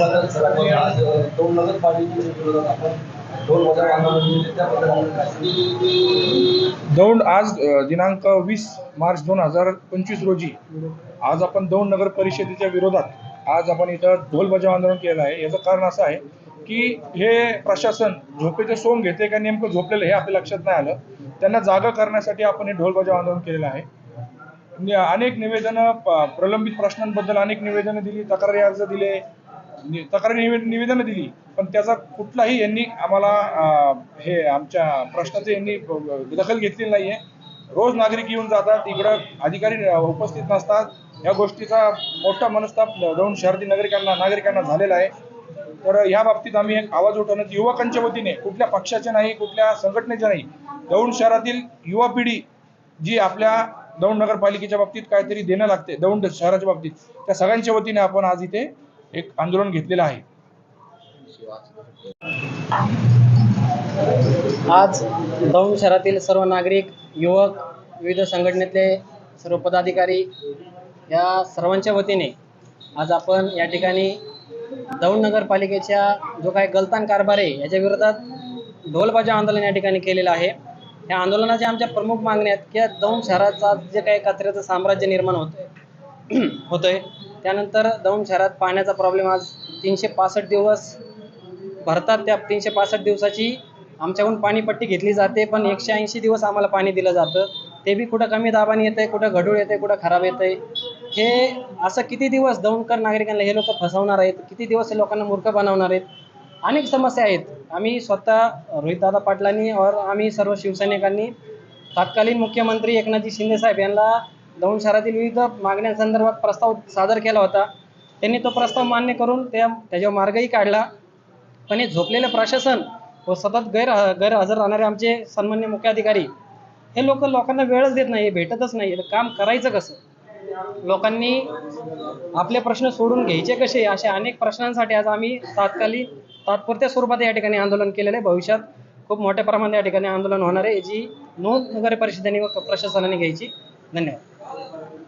दोन विरोधात आपण दोन हजार आंदोलन त्याबद्दल आपण काय सांगू? दौंड आज अ, दिनांक वीस मार्च दोन हजार पंचवीस रोजी आज आपण दौंड नगर परिषदेच्या विरोधात आज आपण इथं ढोल बजाव आंदोलन केलं आहे. याचं कारण असं आहे की हे प्रशासन झोपेचे सोंग घेते का नेमकं झोपलेलं हे आपल्या लक्षात नाही आलं. त्यांना जागा करण्यासाठी आपण हे ढोल बजाव आंदोलन केलेलं आहे. नि- अनेक निवेदनं प- प्रलंबित प्रश्नांबद्दल अनेक निवेदनं दिली तक्रारी अर्ज दिले तक्रारी निवेदन निवेदनं दिली. पण त्याचा कुठलाही यांनी आम्हाला हे आमच्या प्रश्नाचे यांनी दखल घेतलेली नाहीये. रोज नागरिक येऊन जातात इकडं अधिकारी उपस्थित नसतात. या गोष्टीचा मोठा मनस्ताप दौंड शहरातील नागरिकांना नागरिकांना झालेला आहे. तर ह्या बाबतीत आम्ही एक आवाज उठवण्यात युवकांच्या वतीने कुठल्या पक्षाचे नाही कुठल्या संघटनेचे नाही दौंड शहरातील युवा पिढी जी आपल्या दौंड नगरपालिकेच्या बाबतीत काहीतरी देणं लागते दौंड शहराच्या बाबतीत त्या सगळ्यांच्या वतीने आपण आज इथे एक आंदोलन घेतलेलं आहे. आज दौंड शहरातील सर्व नागरिक युवक विविध संघटनेतले सर्व पदाधिकारी या सर्वांच्या वतीने आज आपण या ठिकाणी दौंड नगरपालिकेच्या जो काही गलतान कारभार आहे याच्या विरोधात ढोलबाजा आंदोलन या ठिकाणी केलेलं आहे. या आंदोलनाच्या आमच्या प्रमुख मागण्या आहेत की दौंड शहराचा जे काही कचऱ्याचं साम्राज्य निर्माण होतंय होतंय त्यानंतर दौंड शहरात पाण्याचा प्रॉब्लेम आज तीनशे पासष्ट दिवस भरतात. त्या तीनशे पासष्ट दिवसाची आमच्याकडून पाणीपट्टी घेतली जाते पण एकशे ऐंशी दिवस आम्हाला पाणी दिलं जातं. ते बी कुठं कमी दाबाने येतंय कुठं गढूळ आहे कुठं खराब येतंय. हे असं किती दिवस दौंडकर नागरिकांना हे लोक फसवणार आहेत? किती दिवस हे लोकांना मूर्ख बनवणार आहेत? अनेक समस्या आहेत. आम्ही स्वतः रोहितदादा पाटलांनी और आम्ही सर्व शिवसैनिकांनी तत्कालीन मुख्यमंत्री एकनाथजी शिंदे साहेब यांना दौंड शहरातील विविध मागण्यांसंदर्भात प्रस्ताव सादर केला होता. त्यांनी तो प्रस्ताव मान्य करून त्या त्याच्यावर मार्गही काढला. पण हे झोपलेलं प्रशासन व सतत गैर गैरहजर राहणारे आमचे सन्मान्य मुख्य अधिकारी हे लोक लोकांना वेळच देत नाही भेटतच नाही तर काम करायचं कसं? लोकांनी आपले प्रश्न सोडून घ्यायचे कसे? अशा अनेक प्रश्नांसाठी आज आम्ही तात्कालिक तात्पुरत्या स्वरूपात या ठिकाणी आंदोलन केलेलं आहे. भविष्यात खूप मोठ्या प्रमाणात या ठिकाणी आंदोलन होणार आहे याची नोंद नगर परिषदेने व प्रशासनाने घ्यायची. धन्यवाद. Thank you.